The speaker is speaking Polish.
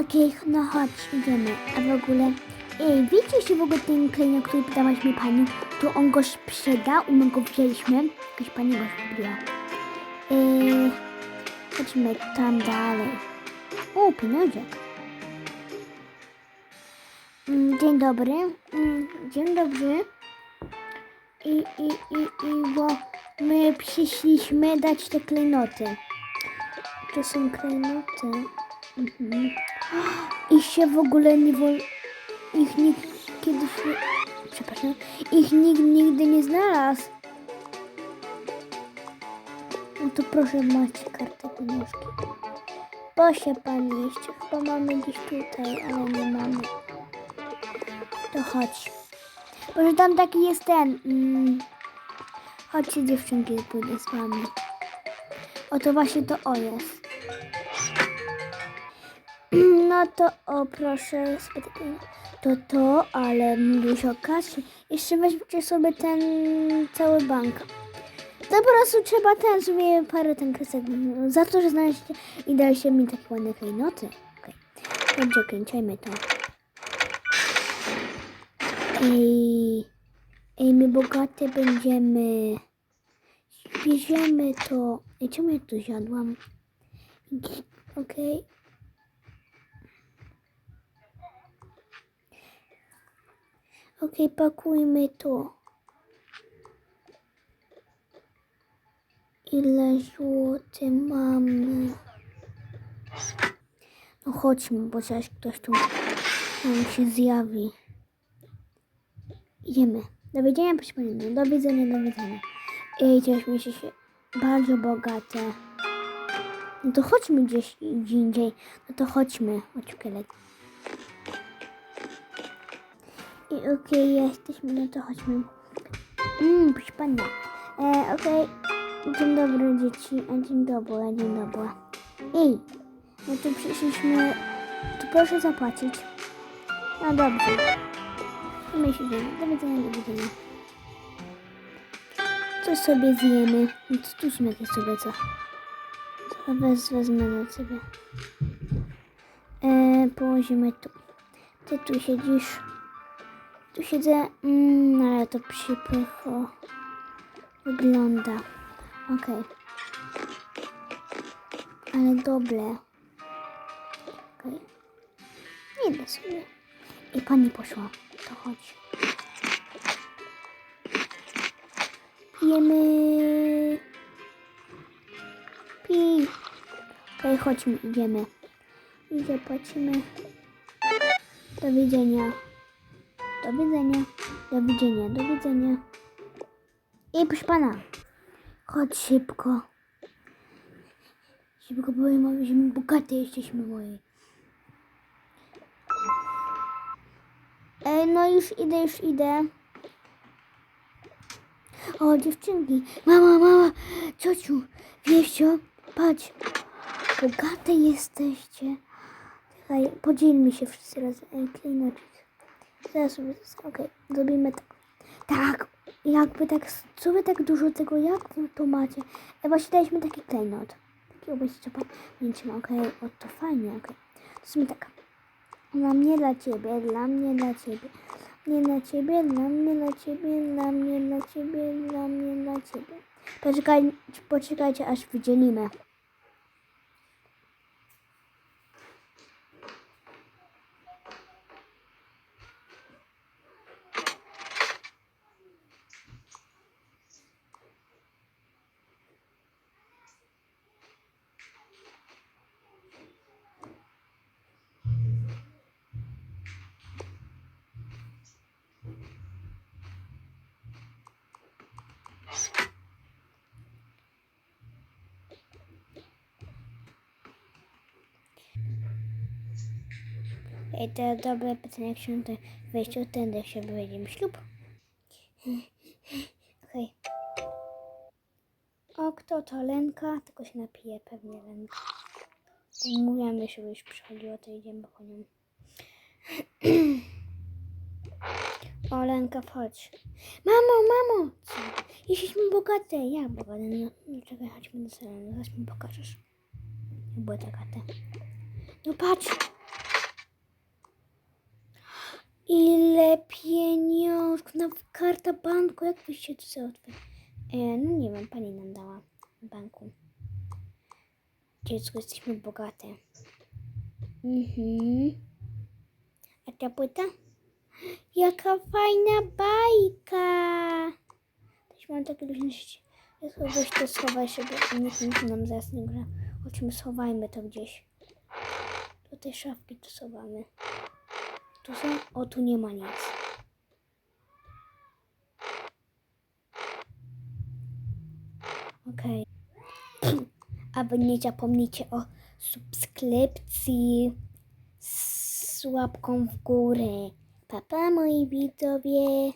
Okej, no chodź, idziemy. A w ogóle, ej, wiecie, w ogóle ten klej, który pytałaś mnie pani, to on go sprzedał my go wzięliśmy. Jakaś pani go kupiła. Ej, chodźmy tam dalej. O, pieniążek. Mm, Dzień dobry. Mm, Dzień dobry. I, i, i, i, bo my przyszliśmy dać te klejnoty. To są klejnoty. Mhm. I się w ogóle nie wol... Ich nikt kiedyś. Przepraszam. Ich nikt nigdy nie znalazł. No to proszę, macie kartę pieniążki. Proszę pani, jeszcze chyba mamy gdzieś tutaj, ale nie mamy. To chodź. Może tam taki jest ten. Mm. Chodźcie dziewczynki, pójdę z wami. Oto właśnie to o jest. No to o proszę. To to, ale dużo kasy. Jeszcze weźcie sobie ten cały bank. To po prostu trzeba ten sobie parę ten kresek. Za to, że znaleźliście i daliście mi takie ładne klejnoty. Okej. Dobrze, kręcimy to. Ej, ej, my bogate będziemy. Bierzemy to. Ej, czemu ja tu siadłam? Okej. Okej, pakujmy to. Ile złotych mamy? No chodźmy, bo zaś ktoś tu nam się zjawi. Idziemy. Do widzenia, proszę. Do widzenia, do widzenia. Ej, cieszmy się, się bardzo bogate. No to chodźmy gdzieś gdzie indziej. No to chodźmy. Chodź, szkielet. Okej, jesteśmy, no to chodźmy. Mmm, proszę pani. E, okej. Dzień dobry, dzieci. A dzień dobry, dzień dobry. Ej, no tu przyszliśmy. To proszę zapłacić. No dobrze. My się idziemy. Do widzenia, do widzenia. Co sobie zjemy? No to tu są jakieś sobie co. Wez, wezmę na ciebie. E, położymy tu. Ty tu siedzisz. Tu siedzę, mm, ale to przypycho wygląda. Okej. Ale dobre. Okej. Nie da sobie. I pani poszła. To chodź. Pijemy. Pij. Okej, chodźmy, idziemy. I zapłacimy. Do widzenia. Do widzenia. Do widzenia. Do widzenia. I proszę pana. Chodź szybko. Szybko, bo my jesteśmy bogate, jesteśmy moi. Ej, no już idę, już idę. O, dziewczynki. Mama, mama, ciociu, wieszcio, patrz. Bogate jesteście. Czekaj, podzielmy się wszyscy razem. Ej. Zaraz sobie, okej, zrobimy tak. Tak, jakby tak, co wy tak dużo tego, jak to macie? E, właśnie daliśmy taki klejnot. Taki nie trzyma, okej, o to fajnie, okej. To sobie tak. Dla mnie, dla ciebie, dla mnie, dla ciebie. Nie dla ciebie, dla mnie, dla ciebie, dla mnie, dla ciebie, dla mnie, dla ciebie. Poczekaj, poczekajcie, aż wydzielimy. Ej, to dobre pytanie, jak się tutaj wejść od tędy, się wyjdziemy ślub. Okej. O, kto to? Lenka? Tylko się napije pewnie Lenka. Mówiłam, że już przychodziło, to idziemy po nią. O, Lenka, chodź. Mamo, mamo! Co? Jesteśmy bogate. Jak bogate? No, no czekaj, chodźmy do salonu, zaraz mi pokażesz. Jak gaty. No patrz! Ile pieniążków, na karta banku, jak byście to załatwili? E, no nie wiem, pani nam dała w banku. Dziecko, jesteśmy bogate. Mhm. A ta płyta? Jaka fajna bajka! Też mam takie luźne życie. Ja kogoś to schowaj, żeby nikt nic nam zaraz nie gra. Chodźmy, schowajmy to gdzieś. Do tej szafki to schowamy. Tu są? O, tu nie ma nic. Okej. A wy nie zapomnijcie o subskrypcji z łapką w górę. Pa, pa moi widzowie.